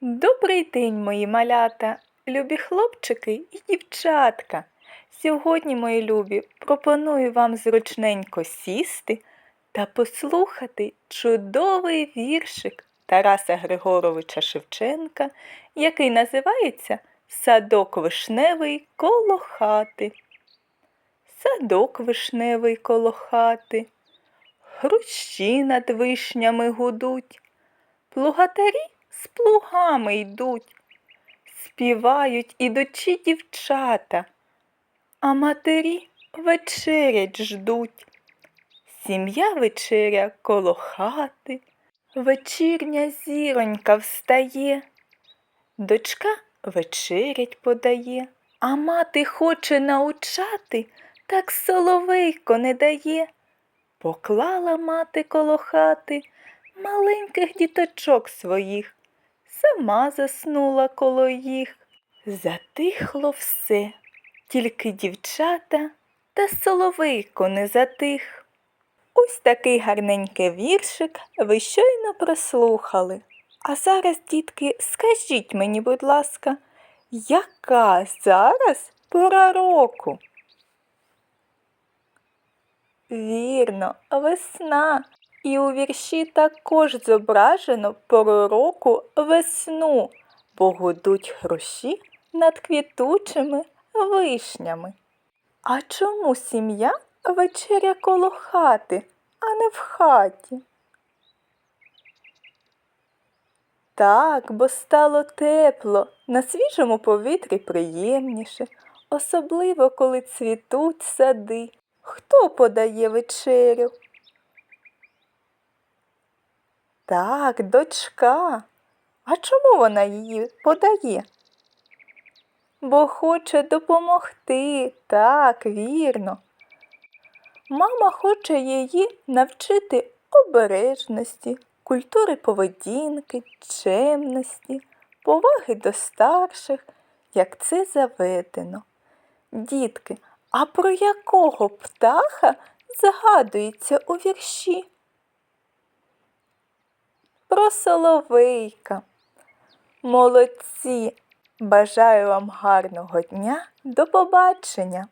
Добрий день, мої малята, любі хлопчики і дівчатка. Сьогодні, мої любі, пропоную вам зручненько сісти та послухати чудовий віршик Тараса Григоровича Шевченка, який називається Садок вишневий коло хати. Садок вишневий коло хати, хрущі над вишнями гудуть, плугатарі з плугами йдуть, співають ідучі дівчата, а матері вечерять ждуть. Сім'я вечеря коло хати, вечірня зіронька встає, дочка вечерять подає, а мати хоче научати, так соловейко не дає. Поклала мати коло хати маленьких діточок своїх, сама заснула коло їх. Затихло все, тільки дівчата та соловейко не затих. Ось такий гарненький віршик ви щойно прослухали. А зараз, дітки, скажіть мені, будь ласка, яка зараз пора року? Вірно, весна. І у вірші також зображено пору року весну, бо гудуть хрущі над квітучими вишнями. А чому сім'я вечеря коло хати, а не в хаті? Так, бо стало тепло, на свіжому повітрі приємніше, особливо коли цвітуть сади. Хто подає вечерю? Так, дочка. А чому вона її подає? Бо хоче допомогти, так, вірно. Мама хоче її навчити обережності, культури поведінки, чемності, поваги до старших, як це заведено. Дітки, а про якого птаха згадується у вірші? Про соловейка. Молодці! Бажаю вам гарного дня. До побачення!